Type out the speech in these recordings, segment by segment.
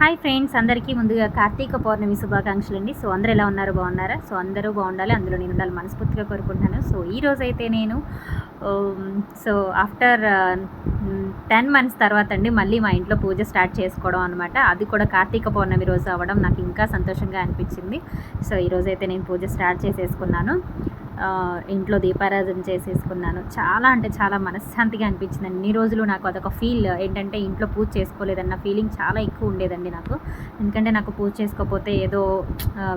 Hi friends అందరికీ ముందుగా కార్తీక పౌర్ణమి శుభాకాంక్షలు అండి సో అందరూ ఎలా ఉన్నారు? బాగున్నారా? సో అందరూ బాగుండాలి. అందులో నేను ఉండాలి మనస్ఫూర్తిగా కోరుకుంటున్నాను. సో ఈ రోజు అయితే నేను సో ఆఫ్టర్ టెన్ మంత్స్ తర్వాత అండి మళ్ళీ మా ఇంట్లో పూజ స్టార్ట్ చేసుకోవడం అనమాట అది కూడా కార్తీక పౌర్ణమి రోజు అవ్వడం నాకు ఇంకా సంతోషంగా అనిపించింది. సో ఈరోజు అయితే నేను పూజ స్టార్ట్ చేసేసుకున్నాను. ఇంట్లో దీపారాధన చేసేసుకున్నాను. చాలా అంటే చాలా మనశ్శాంతిగా అనిపించింది. అన్ని రోజులు నాకు అదొక ఫీల్. ఏంటంటే ఇంట్లో పూజ చేసుకోలేదన్న ఫీలింగ్ చాలా ఎక్కువ ఉండేదండి నాకు. ఎందుకంటే నాకు పూజ చేసుకోకపోతే ఏదో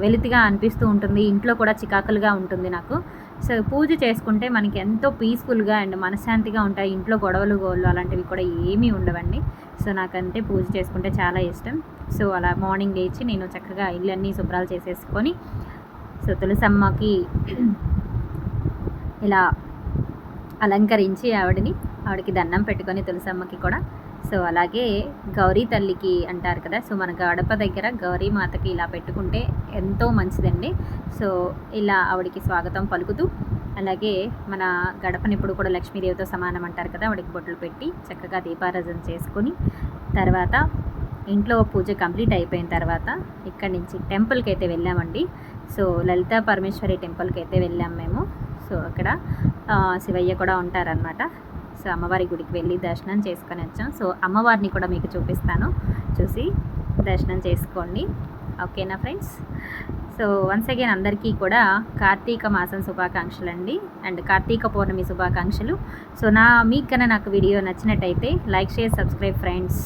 వెలితిగా అనిపిస్తూ ఉంటుంది. ఇంట్లో కూడా చికాకులుగా ఉంటుంది నాకు. సో పూజ చేసుకుంటే మనకి ఎంతో పీస్ఫుల్గా అండ్ మనశ్శాంతిగా ఉంటాయి. ఇంట్లో గొడవలు గోళ్ళు అలాంటివి కూడా ఏమీ ఉండవండి. సో నాకంటే పూజ చేసుకుంటే చాలా ఇష్టం. సో అలా మార్నింగ్ లేచి నేను చక్కగా ఇళ్ళన్నీ శుభ్రాలు చేసేసుకొని సో తులసమ్మకి ఇలా అలంకరించి ఆవిడని ఆవిడకి దండం పెట్టుకొని తులసమ్మకి కూడా. సో అలాగే గౌరీ తల్లికి అంటారు కదా సో మన గడప దగ్గర గౌరీ మాతకి ఇలా పెట్టుకుంటే ఎంతో మంచిదండి. సో ఇలా ఆవిడకి స్వాగతం పలుకుతూ అలాగే మన గడపని ఇప్పుడు కూడా లక్ష్మీదేవితో సమానం అంటారు కదా ఆవిడకి బొట్లు పెట్టి చక్కగా దీపారాధన చేసుకొని తర్వాత ఇంట్లో పూజ కంప్లీట్ అయిపోయిన తర్వాత ఇక్కడి నుంచి టెంపుల్కి అయితే వెళ్ళామండి. సో లలితా పరమేశ్వరి టెంపుల్కి అయితే వెళ్ళాం మేము. సో అక్కడ శివయ్య కూడా ఉంటారనమాట సో అమ్మవారి గుడికి వెళ్ళి దర్శనం చేసుకొని వచ్చాం. సో అమ్మవారిని కూడా మీకు చూపిస్తాను. చూసి దర్శనం చేసుకోండి. ఓకేనా ఫ్రెండ్స్? సో వన్స్ అగైన్ అందరికీ కూడా కార్తీక మాసం శుభాకాంక్షలు అండి. అండ్ కార్తీక పౌర్ణమి శుభాకాంక్షలు. సో నా మీకు కన్నా నాకు వీడియో నచ్చినట్టయితే లైక్ షేర్ సబ్స్క్రైబ్ ఫ్రెండ్స్.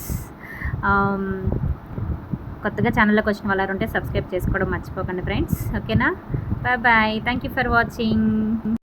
కొత్తగా ఛానల్లోకి వచ్చిన వాళ్ళు ఉంటే సబ్స్క్రైబ్ చేసుకోవడం మర్చిపోకండి ఫ్రెండ్స్. ఓకేనా? Bye bye. Thank you for watching